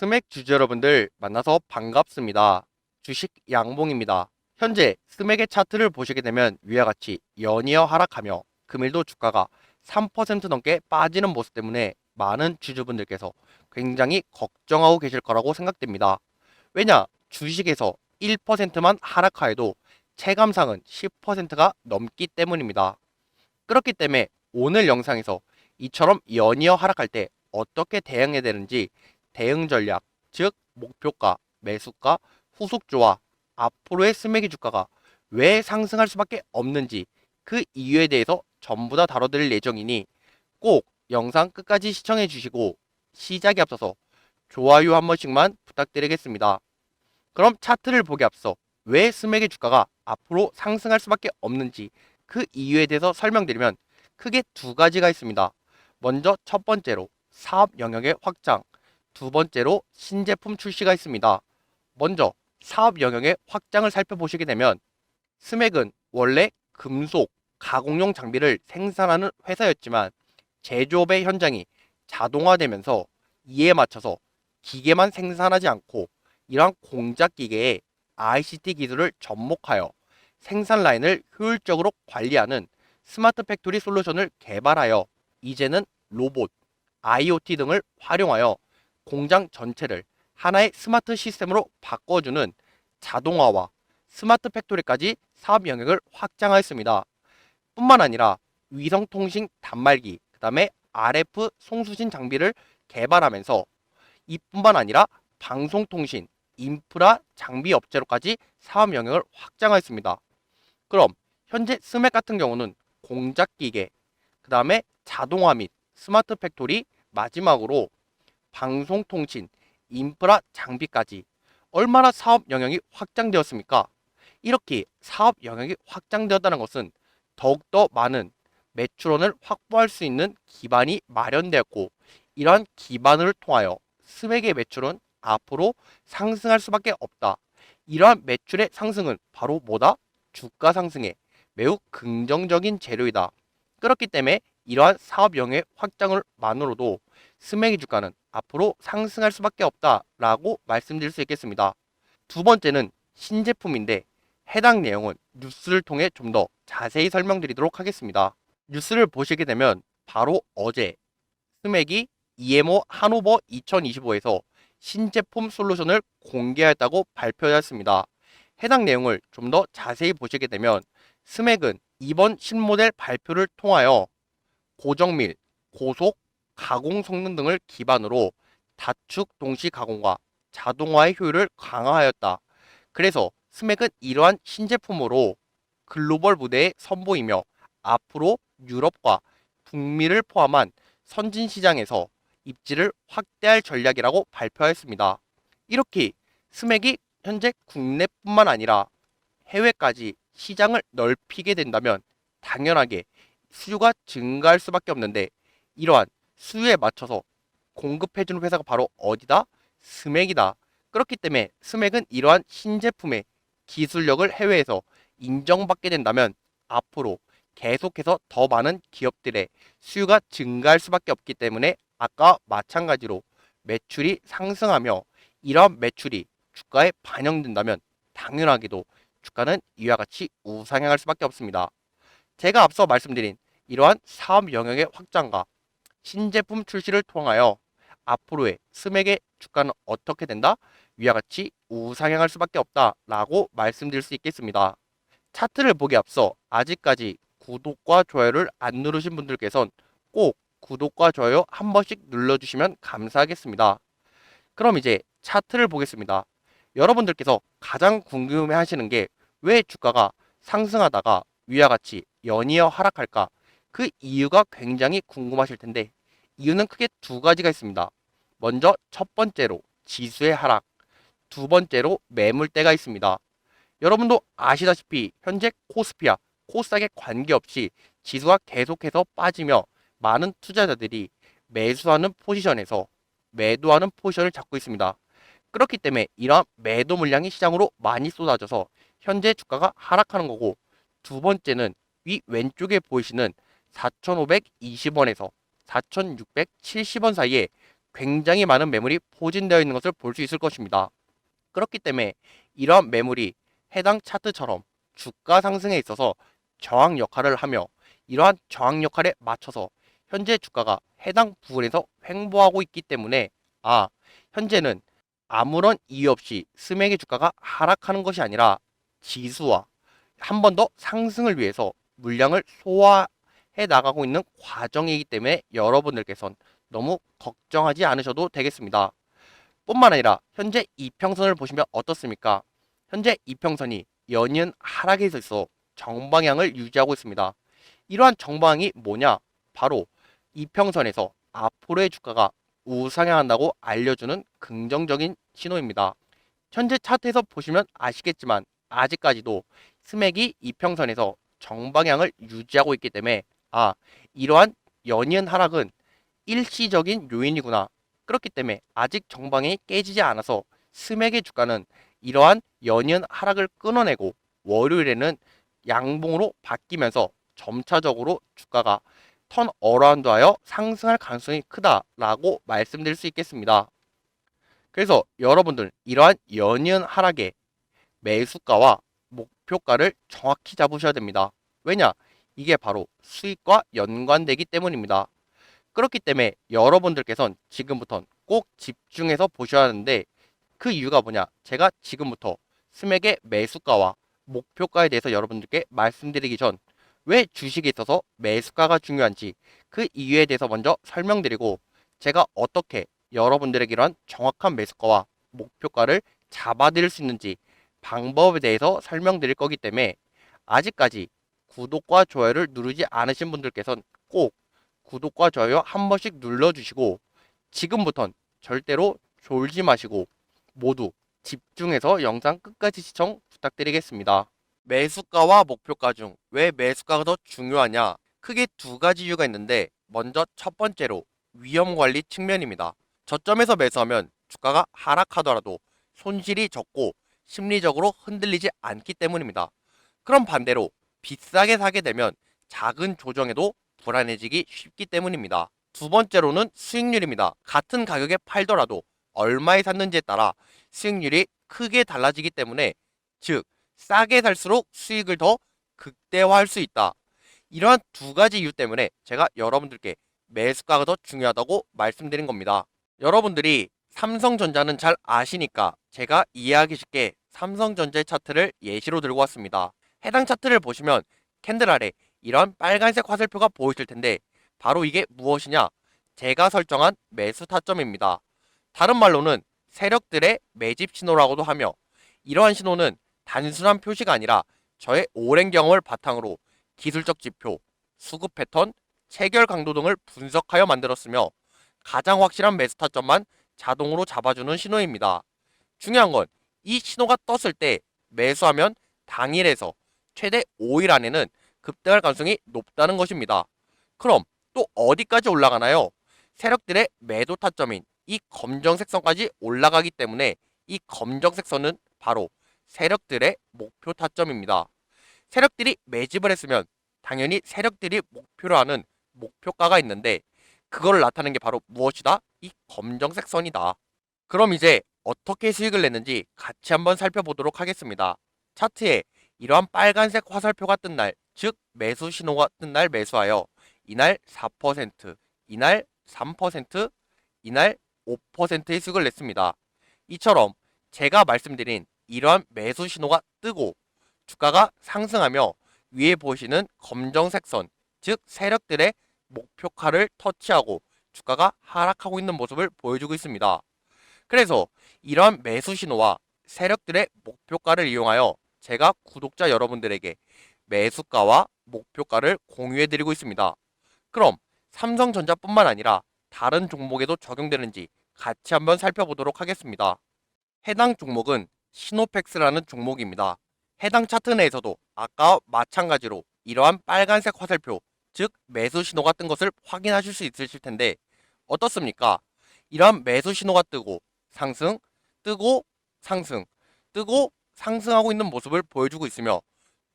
스맥 주주 여러분들 만나서 반갑습니다. 주식 양봉입니다. 현재 스맥의 차트를 보시게 되면 위와 같이 연이어 하락하며 금일도 주가가 3% 넘게 빠지는 모습 때문에 많은 주주분들께서 굉장히 걱정하고 계실 거라고 생각됩니다. 왜냐? 주식에서 1%만 하락하여도 체감상은 10%가 넘기 때문입니다. 그렇기 때문에 오늘 영상에서 이처럼 연이어 하락할 때 어떻게 대응해야 되는지 대응 전략, 즉 목표가, 매수가, 후속조와 앞으로의 스매기 주가가 왜 상승할 수밖에 없는지 그 이유에 대해서 전부 다 다뤄드릴 예정이니 꼭 영상 끝까지 시청해 주시고 시작에 앞서서 좋아요 한 번씩만 부탁드리겠습니다. 그럼 차트를 보기 앞서 왜 스맥의 주가가 앞으로 상승할 수밖에 없는지 그 이유에 대해서 설명드리면 크게 두 가지가 있습니다. 먼저 첫 번째로 사업 영역의 확장, 두 번째로 신제품 출시가 있습니다. 먼저 사업 영역의 확장을 살펴보시게 되면 스맥은 원래 금속, 가공용 장비를 생산하는 회사였지만 제조업의 현장이 자동화되면서 이에 맞춰서 기계만 생산하지 않고 이러한 공작 기계에 ICT 기술을 접목하여 생산 라인을 효율적으로 관리하는 스마트 팩토리 솔루션을 개발하여 이제는 로봇, IoT 등을 활용하여 공장 전체를 하나의 스마트 시스템으로 바꿔주는 자동화와 스마트 팩토리까지 사업 영역을 확장하였습니다. 뿐만 아니라 위성통신 단말기, 그 다음에 RF 송수신 장비를 개발하면서 이뿐만 아니라 방송통신, 인프라 장비 업체로까지 사업 영역을 확장하였습니다. 그럼 현재 스맥 같은 경우는 공작 기계, 그 다음에 자동화 및 스마트 팩토리, 마지막으로 방송통신, 인프라 장비까지 얼마나 사업 영역이 확장되었습니까? 이렇게 사업 영역이 확장되었다는 것은 더욱더 많은 매출원을 확보할 수 있는 기반이 마련되었고 이러한 기반을 통하여 스맥의 매출은 앞으로 상승할 수밖에 없다. 이러한 매출의 상승은 바로 뭐다? 주가 상승에 매우 긍정적인 재료이다. 그렇기 때문에 이러한 사업 영역 확장을 만으로도 스맥의 주가는 앞으로 상승할 수밖에 없다라고 말씀드릴 수 있겠습니다. 두 번째는 신제품인데 해당 내용은 뉴스를 통해 좀 더 자세히 설명드리도록 하겠습니다. 뉴스를 보시게 되면 바로 어제 스맥이 EMO 한오버 2025에서 신제품 솔루션을 공개했다고 발표했습니다. 해당 내용을 좀 더 자세히 보시게 되면 스맥은 이번 신모델 발표를 통하여 고정밀, 고속, 가공 성능 등을 기반으로 다축 동시 가공과 자동화의 효율을 강화하였다. 그래서 스맥은 이러한 신제품으로 글로벌 무대에 선보이며 앞으로 유럽과 북미를 포함한 선진 시장에서 입지를 확대할 전략이라고 발표했습니다. 이렇게 스맥이 현재 국내뿐만 아니라 해외까지 시장을 넓히게 된다면 당연하게 수요가 증가할 수밖에 없는데 이러한 수요에 맞춰서 공급해주는 회사가 바로 어디다? 스맥이다. 그렇기 때문에 스맥은 이러한 신제품의 기술력을 해외에서 인정받게 된다면 앞으로 계속해서 더 많은 기업들의 수요가 증가할 수밖에 없기 때문에 아까 마찬가지로 매출이 상승하며 이러한 매출이 주가에 반영된다면 당연하게도 주가는 이와 같이 우상향할 수밖에 없습니다. 제가 앞서 말씀드린 이러한 사업 영역의 확장과 신제품 출시를 통하여 앞으로의 스맥의 주가는 어떻게 된다? 위와 같이 우상향할 수밖에 없다 라고 말씀드릴 수 있겠습니다. 차트를 보기 앞서 아직까지 구독과 좋아요를 안 누르신 분들께선 꼭 구독과 좋아요 한 번씩 눌러주시면 감사하겠습니다. 그럼 이제 차트를 보겠습니다. 여러분들께서 가장 궁금해 하시는 게 왜 주가가 상승하다가 위와 같이 연이어 하락할까? 그 이유가 굉장히 궁금하실 텐데 이유는 크게 두 가지가 있습니다. 먼저 첫 번째로 지수의 하락, 두 번째로 매물대가 있습니다. 여러분도 아시다시피 현재 코스피와 코스닥에 관계없이 지수가 계속해서 빠지며 많은 투자자들이 매수하는 포지션에서 매도하는 포지션을 잡고 있습니다. 그렇기 때문에 이러한 매도 물량이 시장으로 많이 쏟아져서 현재 주가가 하락하는 거고 두 번째는 위 왼쪽에 보이시는 4,520원에서 4,670원 사이에 굉장히 많은 매물이 포진되어 있는 것을 볼 수 있을 것입니다. 그렇기 때문에 이러한 매물이 해당 차트처럼 주가 상승에 있어서 저항 역할을 하며 이러한 저항 역할에 맞춰서 현재 주가가 해당 부분에서 횡보하고 있기 때문에 아 현재는 아무런 이유 없이 스맥의 주가가 하락하는 것이 아니라 지수와 한 번 더 상승을 위해서 물량을 소화해 나가고 있는 과정이기 때문에 여러분들께선 너무 걱정하지 않으셔도 되겠습니다. 뿐만 아니라 현재 이평선을 보시면 어떻습니까? 현재 이평선이 연이은 하락에 있어 정방향을 유지하고 있습니다. 이러한 정방향이 뭐냐? 바로 이평선에서 앞으로의 주가가 우상향한다고 알려주는 긍정적인 신호입니다. 현재 차트에서 보시면 아시겠지만 아직까지도 스맥이 이평선에서 정방향을 유지하고 있기 때문에 아 이러한 연이은 하락은 일시적인 요인이구나. 그렇기 때문에 아직 정방이 깨지지 않아서 스맥의 주가는 이러한 연이은 하락을 끊어내고 월요일에는 양봉으로 바뀌면서 점차적으로 주가가 턴 어라운드하여 상승할 가능성이 크다라고 말씀드릴 수 있겠습니다. 그래서 여러분들 이러한 연이은 하락의 매수가와 목표가를 정확히 잡으셔야 됩니다. 왜냐? 이게 바로 수익과 연관되기 때문입니다. 그렇기 때문에 여러분들께선 지금부터 꼭 집중해서 보셔야 하는데 그 이유가 뭐냐? 제가 지금부터 스맥의 매수가와 목표가에 대해서 여러분들께 말씀드리기 전 왜 주식에 있어서 매수가가 중요한지 그 이유에 대해서 먼저 설명드리고 제가 어떻게 여러분들에게 이러한 정확한 매수가와 목표가를 잡아드릴 수 있는지 방법에 대해서 설명드릴 거기 때문에 아직까지 구독과 좋아요를 누르지 않으신 분들께선 꼭 구독과 좋아요 한 번씩 눌러주시고 지금부턴 절대로 졸지 마시고 모두 집중해서 영상 끝까지 시청 부탁드리겠습니다. 매수가와 목표가 중 왜 매수가가 더 중요하냐? 크게 두 가지 이유가 있는데 먼저 첫 번째로 위험 관리 측면입니다. 저점에서 매수하면 주가가 하락하더라도 손실이 적고 심리적으로 흔들리지 않기 때문입니다. 그럼 반대로 비싸게 사게 되면 작은 조정에도 불안해지기 쉽기 때문입니다. 두 번째로는 수익률입니다. 같은 가격에 팔더라도 얼마에 샀는지에 따라 수익률이 크게 달라지기 때문에 즉 싸게 살수록 수익을 더 극대화할 수 있다. 이러한 두 가지 이유 때문에 제가 여러분들께 매수가가 더 중요하다고 말씀드린 겁니다. 여러분들이 삼성전자는 잘 아시니까 제가 이해하기 쉽게 삼성전자의 차트를 예시로 들고 왔습니다. 해당 차트를 보시면 캔들 아래 이런 빨간색 화살표가 보이실 텐데 바로 이게 무엇이냐? 제가 설정한 매수 타점입니다. 다른 말로는 세력들의 매집 신호라고도 하며 이러한 신호는 단순한 표시가 아니라 저의 오랜 경험을 바탕으로 기술적 지표, 수급 패턴, 체결 강도 등을 분석하여 만들었으며 가장 확실한 매수 타점만 자동으로 잡아주는 신호입니다. 중요한 건 이 신호가 떴을 때 매수하면 당일에서 최대 5일 안에는 급등할 가능성이 높다는 것입니다. 그럼 또 어디까지 올라가나요? 세력들의 매도 타점인 이 검정색 선까지 올라가기 때문에 이 검정색 선은 바로 세력들의 목표 타점입니다. 세력들이 매집을 했으면 당연히 세력들이 목표로 하는 목표가가 있는데 그걸 나타내는 게 바로 무엇이다? 이 검정색 선이다. 그럼 이제 어떻게 수익을 냈는지 같이 한번 살펴보도록 하겠습니다. 차트에 이러한 빨간색 화살표가 뜬 날, 즉 매수 신호가 뜬 날 매수하여 이날 4%, 이날 3%, 이날 5%의 수익을 냈습니다. 이처럼 제가 말씀드린 이러한 매수 신호가 뜨고 주가가 상승하며 위에 보시는 검정색 선, 즉 세력들의 목표가를 터치하고 주가가 하락하고 있는 모습을 보여주고 있습니다. 그래서 이러한 매수 신호와 세력들의 목표가를 이용하여 제가 구독자 여러분들에게 매수가와 목표가를 공유해 드리고 있습니다. 그럼 삼성전자뿐만 아니라 다른 종목에도 적용되는지 같이 한번 살펴보도록 하겠습니다. 해당 종목은 시노팩스라는 종목입니다. 해당 차트 내에서도 아까와 마찬가지로 이러한 빨간색 화살표, 즉 매수 신호가 뜬 것을 확인하실 수 있으실 텐데 어떻습니까? 이러한 매수 신호가 뜨고 상승, 뜨고 상승, 뜨고 상승하고 있는 모습을 보여주고 있으며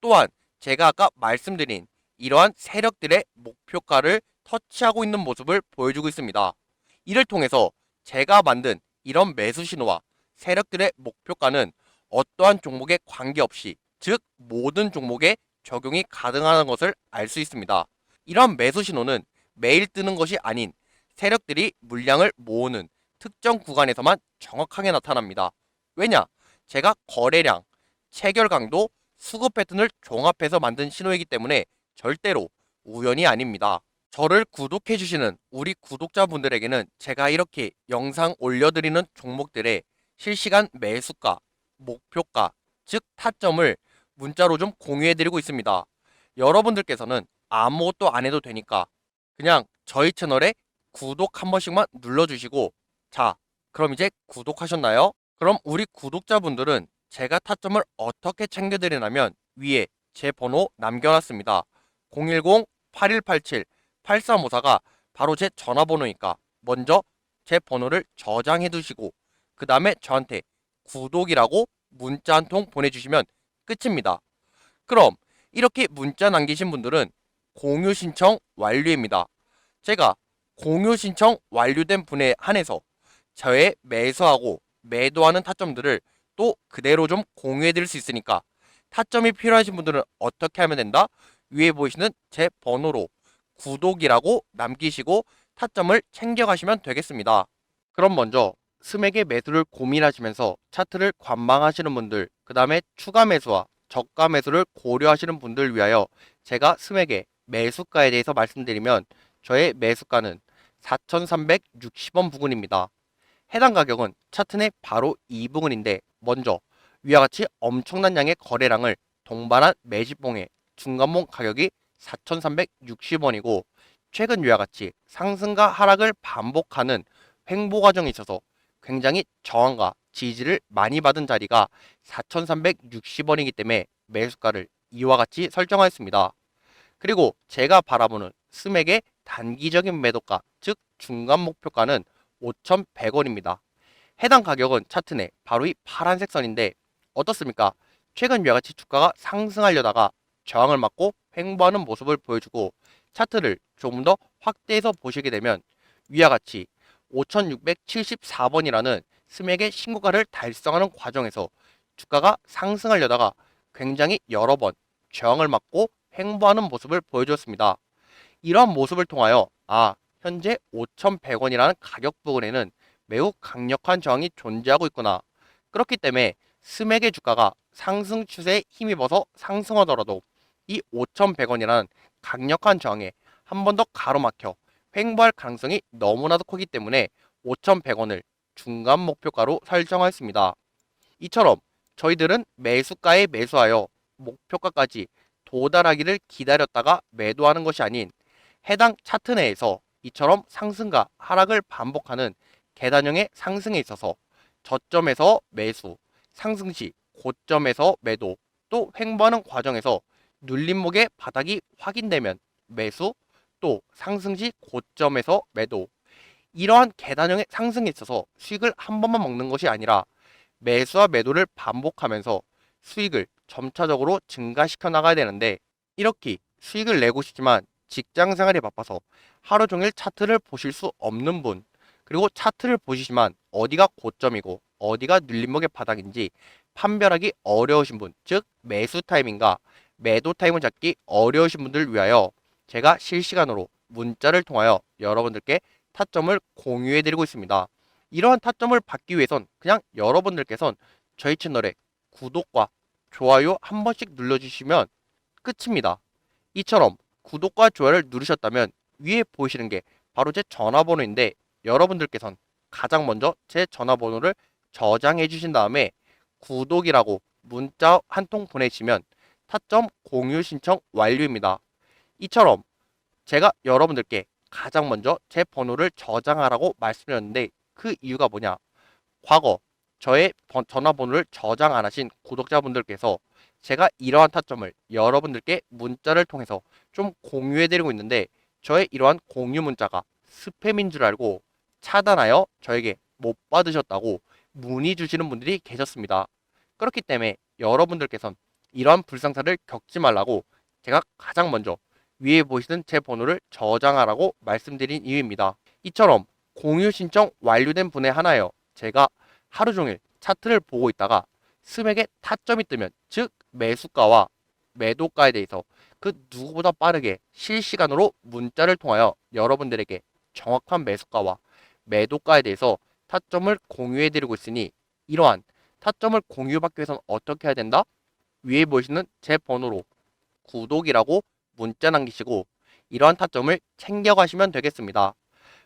또한 제가 아까 말씀드린 이러한 세력들의 목표가를 터치하고 있는 모습을 보여주고 있습니다. 이를 통해서 제가 만든 이런 매수 신호와 세력들의 목표가는 어떠한 종목에 관계없이 즉 모든 종목에 적용이 가능하다는 것을 알 수 있습니다. 이러한 매수 신호는 매일 뜨는 것이 아닌 세력들이 물량을 모으는 특정 구간에서만 정확하게 나타납니다. 왜냐? 제가 거래량, 체결 강도, 수급 패턴을 종합해서 만든 신호이기 때문에 절대로 우연이 아닙니다. 저를 구독해주시는 우리 구독자분들에게는 제가 이렇게 영상 올려드리는 종목들의 실시간 매수가, 목표가, 즉 타점을 문자로 좀 공유해드리고 있습니다. 여러분들께서는 아무것도 안 해도 되니까 그냥 저희 채널에 구독 한 번씩만 눌러주시고 자, 그럼 이제 구독하셨나요? 그럼 우리 구독자분들은 제가 타점을 어떻게 챙겨드리냐면 위에 제 번호 남겨놨습니다. 010-8187-8354가 바로 제 전화번호니까 먼저 제 번호를 저장해 두시고 그 다음에 저한테 구독이라고 문자 한 통 보내주시면 끝입니다. 그럼 이렇게 문자 남기신 분들은 공유 신청 완료입니다. 제가 공유 신청 완료된 분에 한해서 저의 매수하고 매도하는 타점들을 또 그대로 좀 공유해 드릴 수 있으니까 타점이 필요하신 분들은 어떻게 하면 된다? 위에 보이시는 제 번호로 구독이라고 남기시고 타점을 챙겨가시면 되겠습니다. 그럼 먼저 스맥의 매수를 고민하시면서 차트를 관망하시는 분들, 그 다음에 추가 매수와 저가 매수를 고려하시는 분들 위하여 제가 스맥의 매수가에 대해서 말씀드리면 저의 매수가는 4,360원 부근입니다. 해당 가격은 차트 내 바로 이 부분인데 먼저 위와 같이 엄청난 양의 거래량을 동반한 매집봉의 중간봉 가격이 4,360원이고 최근 위와 같이 상승과 하락을 반복하는 횡보 과정에 있어서 굉장히 저항과 지지를 많이 받은 자리가 4,360원이기 때문에 매수가를 이와 같이 설정하였습니다. 그리고 제가 바라보는 스맥의 단기적인 매도가, 즉 중간 목표가는 5,100원입니다. 해당 가격은 차트 내 바로 이 파란색 선인데 어떻습니까? 최근 위와 같이 주가가 상승하려다가 저항을 맞고 횡보하는 모습을 보여주고 차트를 조금 더 확대해서 보시게 되면 위와 같이 5674번이라는 스맥의 신고가를 달성하는 과정에서 주가가 상승하려다가 굉장히 여러 번 저항을 맞고 횡보하는 모습을 보여주었습니다. 이러한 모습을 통하여 아 현재 5,100원이라는 가격 부분에는 매우 강력한 저항이 존재하고 있구나. 그렇기 때문에 스맥의 주가가 상승 추세에 힘입어서 상승하더라도 이 5,100원이라는 강력한 저항에 한 번 더 가로막혀 횡보할 가능성이 너무나도 크기 때문에 5,100원을 중간 목표가로 설정하였습니다. 이처럼 저희들은 매수가에 매수하여 목표가까지 도달하기를 기다렸다가 매도하는 것이 아닌 해당 차트 내에서 이처럼 상승과 하락을 반복하는 계단형의 상승에 있어서 저점에서 매수, 상승 시 고점에서 매도, 또 횡보하는 과정에서 눌림목의 바닥이 확인되면 매수, 또 상승 시 고점에서 매도. 이러한 계단형의 상승에 있어서 수익을 한 번만 먹는 것이 아니라 매수와 매도를 반복하면서 수익을 점차적으로 증가시켜 나가야 되는데 이렇게 수익을 내고 싶지만 직장 생활이 바빠서 하루 종일 차트를 보실 수 없는 분 그리고 차트를 보시지만 어디가 고점이고 어디가 눌림목의 바닥인지 판별하기 어려우신 분, 즉 매수 타이밍과 매도 타임을 잡기 어려우신 분들을 위하여 제가 실시간으로 문자를 통하여 여러분들께 타점을 공유해 드리고 있습니다. 이러한 타점을 받기 위해선 그냥 여러분들께선 저희 채널에 구독과 좋아요 한 번씩 눌러주시면 끝입니다. 이처럼 구독과 좋아요를 누르셨다면 위에 보이시는 게 바로 제 전화번호인데 여러분들께선 가장 먼저 제 전화번호를 저장해 주신 다음에 구독이라고 문자 한 통 보내시면 타점 공유 신청 완료입니다. 이처럼 제가 여러분들께 가장 먼저 제 번호를 저장하라고 말씀드렸는데 그 이유가 뭐냐? 과거 저의 번- 전화번호를 저장 안 하신 구독자분들께서 제가 이러한 타점을 여러분들께 문자를 통해서 좀 공유해 드리고 있는데 저의 이러한 공유 문자가 스팸인 줄 알고 차단하여 저에게 못 받으셨다고 문의 주시는 분들이 계셨습니다. 그렇기 때문에 여러분들께선 이러한 불상사를 겪지 말라고 제가 가장 먼저 위에 보시는 제 번호를 저장하라고 말씀드린 이유입니다. 이처럼 공유 신청 완료된 분의 하나예요. 제가 하루 종일 차트를 보고 있다가 스맥에 타점이 뜨면 즉 매수가와 매도가에 대해서 그 누구보다 빠르게 실시간으로 문자를 통하여 여러분들에게 정확한 매수가와 매도가에 대해서 타점을 공유해 드리고 있으니 이러한 타점을 공유받기 위해서는 어떻게 해야 된다? 위에 보시는 제 번호로 구독이라고 문자 남기시고 이러한 타점을 챙겨가시면 되겠습니다.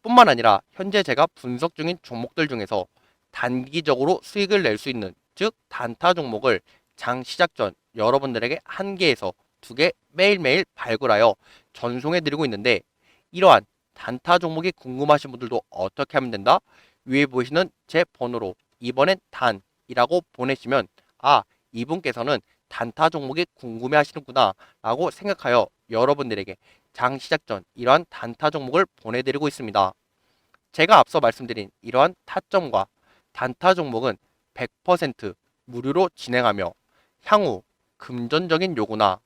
뿐만 아니라 현재 제가 분석 중인 종목들 중에서 단기적으로 수익을 낼 수 있는 즉 단타 종목을 장 시작 전 여러분들에게 한 개에서 두 개 매일매일 발굴하여 전송해 드리고 있는데 이러한 단타 종목이 궁금하신 분들도 어떻게 하면 된다? 위에 보이시는 제 번호로 이번엔 단이라고 보내시면 아 이분께서는 단타 종목이 궁금해 하시는구나 라고 생각하여 여러분들에게 장 시작 전 이러한 단타 종목을 보내드리고 있습니다. 제가 앞서 말씀드린 이러한 타점과 단타 종목은 100% 무료로 진행하며 향후 금전적인 요구나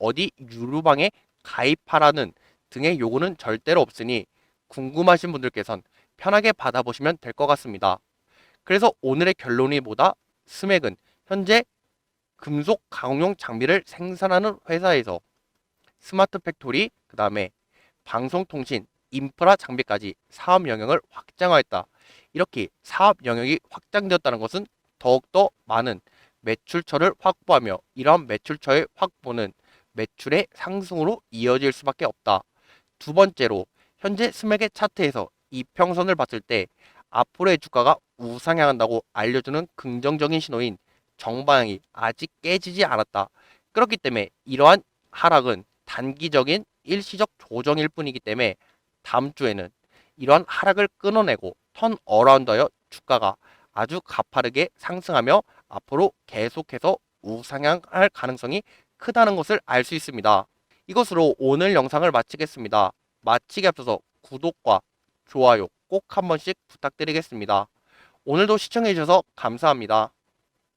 어디 유료방에 가입하라는 등의 요구는 절대로 없으니 궁금하신 분들께선 편하게 받아보시면 될 것 같습니다. 그래서 오늘의 결론이 뭐다? 스맥은 현재 금속 가공용 장비를 생산하는 회사에서 스마트 팩토리, 그 다음에 방송통신, 인프라 장비까지 사업 영역을 확장하였다. 이렇게 사업 영역이 확장되었다는 것은 더욱더 많은 매출처를 확보하며 이러한 매출처의 확보는 매출의 상승으로 이어질 수밖에 없다. 두 번째로 현재 스맥의 차트에서 이평선을 봤을 때 앞으로의 주가가 우상향한다고 알려주는 긍정적인 신호인 정방향이 아직 깨지지 않았다. 그렇기 때문에 이러한 하락은 단기적인 일시적 조정일 뿐이기 때문에 다음 주에는 이러한 하락을 끊어내고 턴 어라운드하여 주가가 아주 가파르게 상승하며 앞으로 계속해서 우상향할 가능성이 크다는 것을 알 수 있습니다. 이것으로 오늘 영상을 마치겠습니다. 마치기 앞서서 구독과 좋아요 꼭 한 번씩 부탁드리겠습니다. 오늘도 시청해주셔서 감사합니다.